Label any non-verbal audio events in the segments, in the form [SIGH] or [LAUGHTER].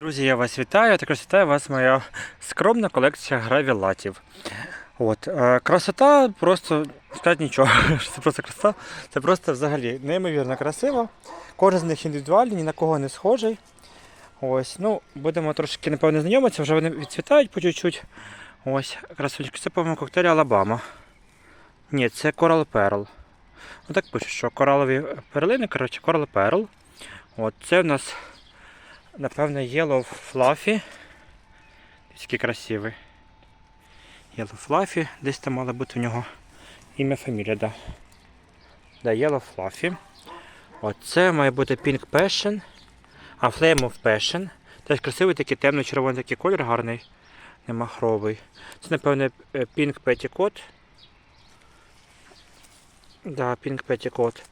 Друзі, я вас вітаю. Також вітаю вас моя скромна колекція гравілатів. От, е, красота просто сказати нічого. [LAUGHS] Це просто красота. Це просто взагалі неймовірно красиво. Кожен з них індивідуальний, ні на кого не схожий. Ось, ну, будемо трошки, напевно, знайомитися, вже вони відцвітають по чуть-чуть. Ось, красунчики, це, по-моєму, коктейль Алабама. Ні, це Coral Pearl. Ну так пише, що коралові перлини, коротше, Coral Pearl. От, це в нас Напевно, Yellow Fluffy. Такий красивий. Yellow Fluffy. Десь там мало бути у нього ім'я фамілія, да. Да, Yellow Fluffy. Оце має бути Pink Passion. А Flame of Passion. Теж красивий такий темно-червоний такий колір гарний. Не махровий. Це, напевно, е, Pink Petticoat. Да, Pink Petticoat.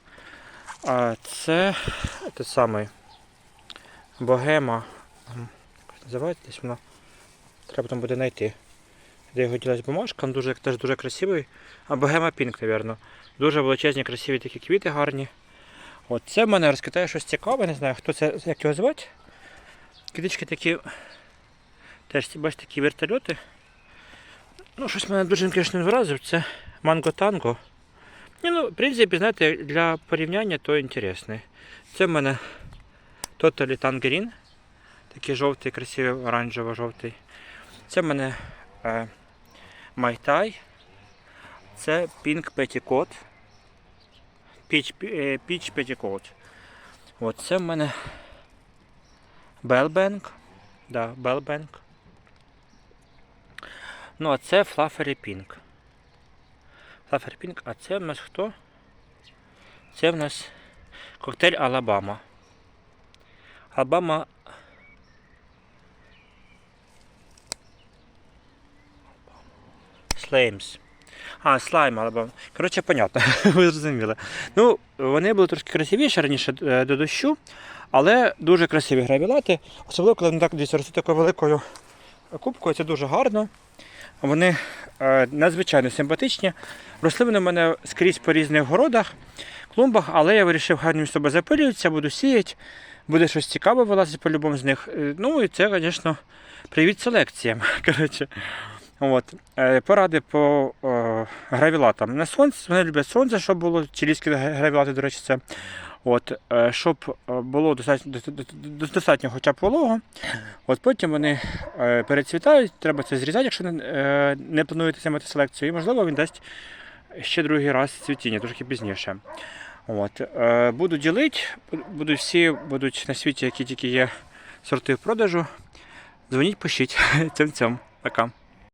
А це той самий. Богема. Називається десь вона. Треба там буде знайти. Де його ділась бумажка, він дуже, теж дуже красивий. А богема пінк, мабуть. Дуже величезні, красиві такі квіти гарні. От це в мене розкидає щось цікаве, не знаю, хто це, як його звати. Квіточки такі. Теж бачите, такі вертольоти. Ну, щось мене дуже, звісно, вразив. Це манго танго. Ну, в принципі, знаєте, для порівняння то інтересний. Це в мене Totally Tangerine. Такий жовтий, красивий, оранжево-жовтий. Це в мене е, Майтай. Це Pink Petticoat. Peach, е, Peach Petticoat. От це в мене Bellbank. Да, Bellbank. Ну, а це Fluffery Pink. Fluffery Pink, а це в нас хто? Це в нас коктейль Алабама. Алабама. Слеймс. А, слайм Алабама. Коротше, понятно, [LAUGHS] ви зрозуміли. Ну, вони були трошки красивіші раніше е, до дощу, але дуже красиві гравілати. Особливо, коли вони так десь ростуть такою великою кубкою, це дуже гарно. Вони е, надзвичайно симпатичні. Росли вони в мене скрізь по різних городах, клумбах, але я вирішив, вони між запилюються, буду сіяти. Буде щось цікаве вилазити по-любому з них. Е, Ну і це, звісно, привіт селекціям. [LAUGHS] Коротше. От. Е, Поради по е, гравілатам. На сонце, вони люблять сонце, щоб було чилійські гравілати, до речі, це. От, щоб було достатньо, достатньо, хоча б волого. От потім вони перецвітають, треба це зрізати, якщо не, не плануєте займати селекцію. І можливо він дасть ще другий раз цвітіння, трошки пізніше. От, е, буду ділити, будуть всі будуть на світі, які тільки є сорти в продажу. Дзвоніть, пишіть. [LAUGHS] цим цьом Пока.